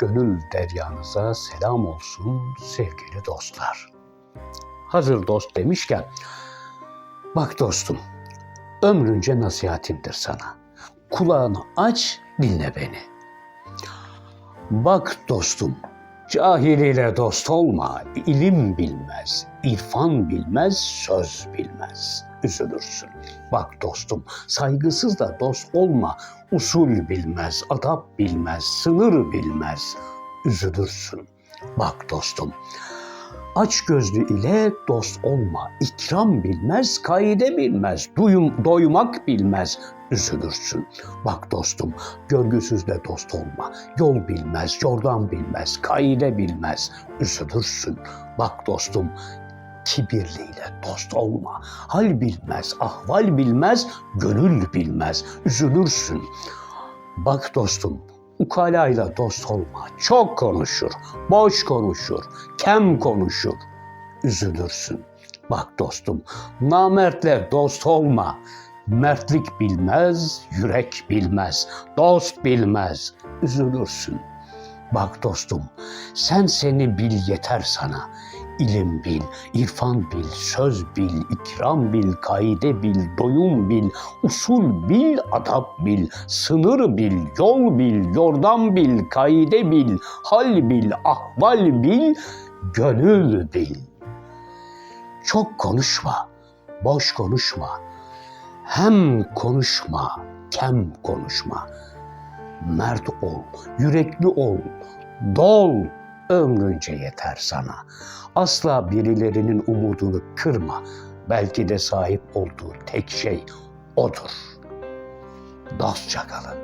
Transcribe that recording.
gönül deryanıza selam olsun sevgili dostlar. Hazır dost demişken, bak dostum, ömrünce nasihatimdir sana. Kulağını aç, dinle beni. Bak dostum, cahiliyle dost olma, ilim bilmez, irfan bilmez, söz bilmez. Üzülürsün. Bak dostum, saygısız da dost olma, usul bilmez, adap bilmez, sınır bilmez. Üzülürsün. Bak dostum, Aç gözlü ile dost olma, ikram bilmez, kaide bilmez, duyum, doymak bilmez, üzülürsün. Bak dostum, görgüsüzle dost olma, yol bilmez, yordan bilmez, kaide bilmez, üzülürsün. Bak dostum, kibirliyle dost olma, hal bilmez, ahval bilmez, gönül bilmez, üzülürsün. Bak dostum, ukalayla dost olma. Çok konuşur, boş konuşur, kem konuşur. Üzülürsün. Bak dostum, namertle dost olma. Mertlik bilmez, yürek bilmez, dost bilmez. Üzülürsün. Bak dostum, sen seni bil yeter sana. İlim bil, irfan bil, söz bil, ikram bil, kaide bil, doyum bil, usul bil, adap bil, sınır bil, yol bil, yordam bil, kaide bil, hal bil, ahval bil, gönül bil. Çok konuşma, boş konuşma. Hem konuşma, kem konuşma. Mert ol, yürekli ol, dol, ömrünce yeter sana. Asla birilerinin umudunu kırma. Belki de sahip olduğu tek şey odur. Dostça kalın.